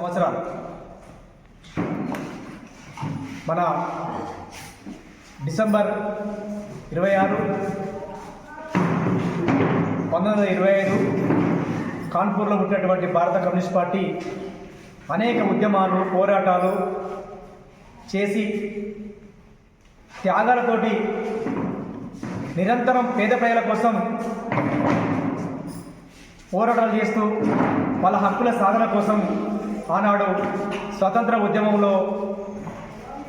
సంవత్సరాలు. మన డిసెంబర్ ఇరవై ఆరు పంతొమ్మిది వందల ఇరవై ఐదు కాన్పూర్లో పుట్టినటువంటి భారత కమ్యూనిస్ట్ పార్టీ అనేక ఉద్యమాలు పోరాటాలు చేసి త్యాగాలతోటి నిరంతరం పేద ప్రజల కోసం పోరాటాలు చేస్తూ వాళ్ళ హక్కుల సాధన కోసం ఆనాడు స్వతంత్ర ఉద్యమంలో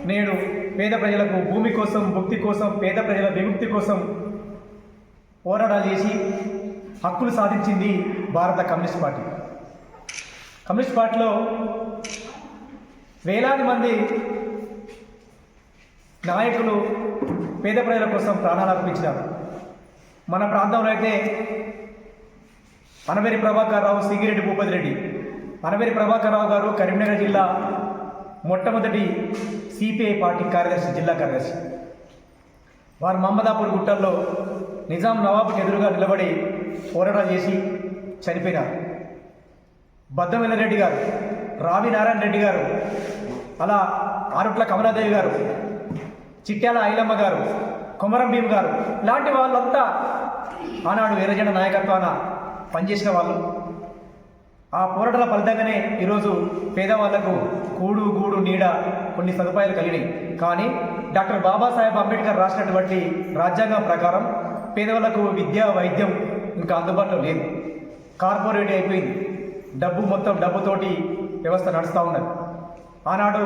నేడు పేద ప్రజలకు భూమి కోసం భుక్తి కోసం పేద ప్రజల విముక్తి కోసం పోరాటాలు చేసి హక్కులు సాధించింది భారత కమ్యూనిస్ట్ పార్టీ. కమ్యూనిస్ట్ పార్టీలో వేలాది మంది నాయకులు పేద ప్రజల కోసం ప్రాణాలు అర్పించినారు. మన ప్రాంతంలో అయితే అనవేరి ప్రభాకర్ రావు సింగిరెడ్డి భూపతి రెడ్డి అనవేరి ప్రభాకర్ రావు గారు కరీంనగర్ జిల్లా మొట్టమొదటి సిపిఐ పార్టీ కార్యదర్శి జిల్లా కార్యదర్శి. వారు మహమ్మదాపూర్ గుట్టల్లో నిజాం నవాబుకి ఎదురుగా నిలబడి పోరాటాలు చేసి చనిపోయినారు. బద్దమిల్ల రెడ్డి గారు రావి నారాయణ రెడ్డి గారు అలా ఆరుట్ల కమలాదేవి గారు చిట్యాల ఐలమ్మ గారు కుమరం భీమ్ గారు ఇలాంటి వాళ్ళంతా ఆనాడు వీరజన నాయకత్వాన పనిచేసిన వాళ్ళు. ఆ పోరాటాల ఫలితంగానే ఈరోజు పేదవాళ్ళకు కూడు గూడు నీడ కొన్ని సదుపాయాలు కలిగినాయి. కానీ డాక్టర్ బాబాసాహెబ్ అంబేద్కర్ రాసినటువంటి రాజ్యాంగం ప్రకారం పేదవాళ్ళకు విద్య వైద్యం ఇంకా అందుబాటులో లేదు. కార్పొరేట్ అయిపోయింది. డబ్బు మొత్తం డబ్బుతోటి వ్యవస్థ నడుస్తూ ఉన్నది. ఆనాడు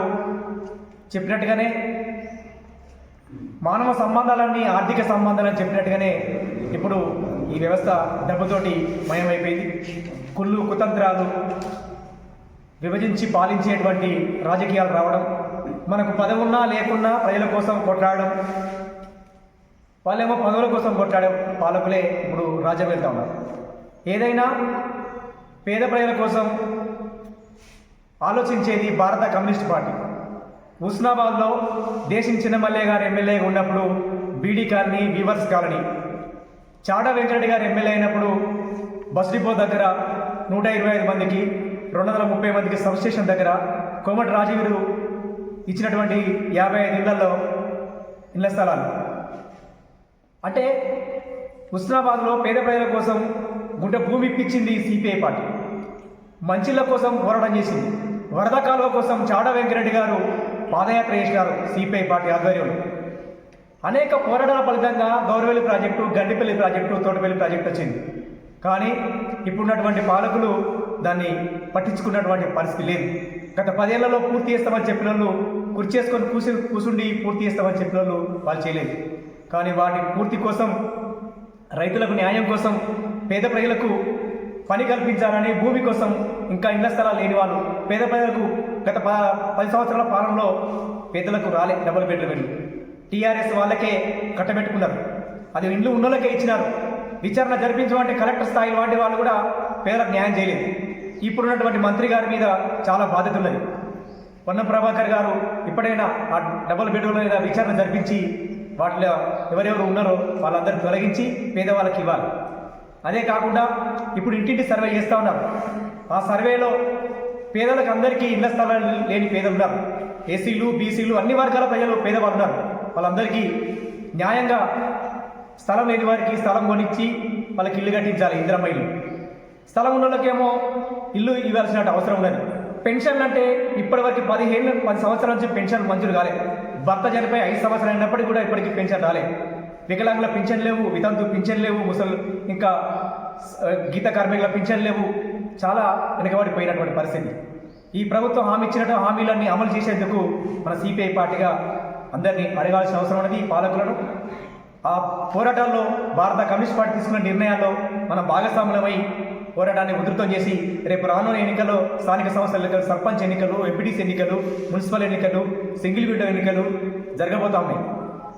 చెప్పినట్టుగానే మానవ సంబంధాలన్నీ ఆర్థిక సంబంధాలని చెప్పినట్టుగానే ఇప్పుడు ఈ వ్యవస్థ డబ్బుతోటి మయమైపోయింది. కుళ్ళు కుతంత్రాలు విభజించి పాలించేటువంటి రాజకీయాలు రావడం మనకు పదవున్నా లేకున్నా ప్రజల కోసం కొట్లాడడం వాళ్ళేమో పదవుల కోసం కొట్లాడే పాలకులే ఇప్పుడు రాజ్యం వెళ్తా ఉన్నారు. ఏదైనా పేద ప్రజల కోసం ఆలోచించేది భారత కమ్యూనిస్ట్ పార్టీ. హుస్నాబాద్లో దేశం చిన్నమల్లె గారు ఎమ్మెల్యేగా ఉన్నప్పుడు BD colony weavers colony Chada Venkareddy గారు ఎమ్మెల్యే అయినప్పుడు బస్ డిపో దగ్గర నూట ఇరవై ఐదు మందికి రెండు వందల ముప్పై మందికి సబ్స్టేషన్ దగ్గర కోమటి రాజీవులు ఇచ్చినటువంటి యాభై ఐదు ఇళ్ళలో ఇళ్ళ స్థలాలు. అంటే హుస్నాబాద్లో పేద ప్రజల కోసం గుంట భూమి ఇప్పించింది సిపిఐ పార్టీ. మంచిళ్ళ కోసం పోరాటం చేసింది. వరద కాలువ కోసం చాడ వెంకరెడ్డి గారు పాదయాత్ర చేసినారు సిపిఐ పార్టీ ఆధ్వర్యంలో. అనేక పోరాటాల ఫలితంగా Gouravelli project Gaddipalli project Thotapalli project వచ్చింది. కానీ ఇప్పుడున్నటువంటి పాలకులు దాన్ని పట్టించుకున్నటువంటి పరిస్థితి లేదు. గత పదేళ్ళలో పూర్తి చేస్తామని చెప్పిన వాళ్ళు కుర్చేసుకొని కూసి కూసుండి పూర్తి చేస్తామని చెప్పిన వాళ్ళు వాళ్ళు చేయలేదు. కానీ వాటి పూర్తి కోసం రైతులకు న్యాయం కోసం పేద ప్రజలకు పని కల్పించాలని భూమి కోసం ఇంకా ఇళ్ళ స్థలాలు లేని వాళ్ళు పేద ప్రజలకు గత ప పది సంవత్సరాల పాలనలో పేదలకు రాలే డబుల్ బెడ్రూమ్ టీఆర్ఎస్ వాళ్ళకే కట్టబెట్టుకున్నారు. అది ఇండ్లు ఉన్నోళ్ళకే ఇచ్చినారు. విచారణ జరిపించమంటే కలెక్టర్ స్థాయి లాంటి వాళ్ళు కూడా పేదలకు న్యాయం చేయలేదు. ఇప్పుడున్నటువంటి మంత్రి గారి మీద చాలా బాధ్యత ఉన్నది. పొన్నం ప్రభాకర్ గారు ఇప్పుడైనా ఆ డబుల్ బెడ్రూమ్ మీద విచారణ జరిపించి వాటిలో ఎవరెవరు ఉన్నారో వాళ్ళందరూ తొలగించి పేదవాళ్ళకి ఇవ్వాలి. అదే కాకుండా ఇప్పుడు ఇంటింటి సర్వే చేస్తూ ఉన్నారు. ఆ సర్వేలో పేదలకు అందరికీ ఇళ్ళ స్థలాలు లేని పేదలు ఉన్నారు. ఎస్సీలు బీసీలు అన్ని వర్గాల ప్రజలు పేదవాళ్ళు ఉన్నారు. వాళ్ళందరికీ న్యాయంగా స్థలం లేని వారికి స్థలం కొనిచ్చి వాళ్ళకి ఇల్లు కట్టించాలి ఇంద్రమ్మ ఇల్లు. స్థలం ఉన్న వాళ్ళకేమో ఇల్లు ఇవ్వాల్సిన అవసరం లేదు పెన్షన్ అంటే ఇప్పటివరకు పదిహేను పది సంవత్సరాల నుంచి పెన్షన్ మంజూరు కాలేదు భర్త చనిపోయి ఐదు సంవత్సరాలు అయినప్పటికీ కూడా ఇప్పటికీ పెన్షన్ రాలేదు వికలాంగుల పింఛన్ లేవు వితంతు పింఛన్ లేవు ముసలు ఇంకా గీత కార్మికుల పింఛన్ లేవు. చాలా వెనుకబడిపోయినటువంటి పరిస్థితి. ఈ ప్రభుత్వం హామీ ఇచ్చినట్టు హామీలన్నీ అమలు చేసేందుకు మన సిపిఐ పార్టీగా అందరినీ అడగాల్సిన అవసరం ఉన్నది ఈ పాలకులను. ఆ పోరాటాల్లో భారత కమ్యూనిస్ట్ పార్టీ తీసుకున్న నిర్ణయాల్లో మనం భాగస్వాములమై పోరాటాన్ని ఉధృతం చేసి రేపు రానున్న ఎన్నికల్లో స్థానిక సంస్థల ఎన్నికలు సర్పంచ్ ఎన్నికలు ఎంపీటీసీ ఎన్నికలు మున్సిపల్ ఎన్నికలు సింగిల్ విండో ఎన్నికలు జరగబోతాము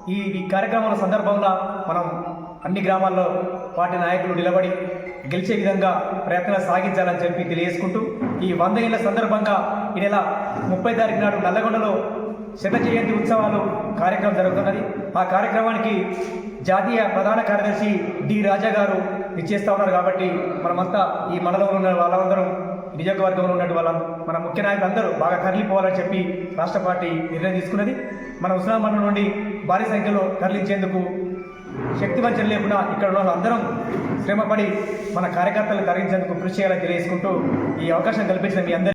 ఈ ఈ కార్యక్రమాల సందర్భంగా మనం అన్ని గ్రామాల్లో పార్టీ నాయకులు నిలబడి గెలిచే విధంగా ప్రయత్నాలు సాగించాలని చెప్పి తెలియజేసుకుంటూ ఈ వంద ఏళ్ళ సందర్భంగా ఈ నెల ముప్పై తారీఖు నాడు నల్లగొండలో శత జయంతి ఉత్సవాలు కార్యక్రమం జరుగుతున్నది. ఆ కార్యక్రమానికి జాతీయ ప్రధాన కార్యదర్శి డి రాజా గారు ఇచ్చేస్తా ఉన్నారు కాబట్టి మనమంతా ఈ మండలంలో ఉన్న వాళ్ళందరం నియోజకవర్గంలో ఉన్నట్టు వాళ్ళ మన ముఖ్య నాయకులు అందరూ బాగా తరలిపోవాలని చెప్పి రాష్ట్ర పార్టీ నిర్ణయం తీసుకున్నది. మన ఉస్మాన్ మండలం నుండి భారీ సంఖ్యలో తరలించేందుకు శక్తి వంచన లేకుండా ఇక్కడ ఉన్న వాళ్ళందరం శ్రమపడి మన కార్యకర్తలు తరలించేందుకు కృషి చేయాలని తెలియజేసుకుంటూ ఈ అవకాశం కల్పించిన మీ అందరి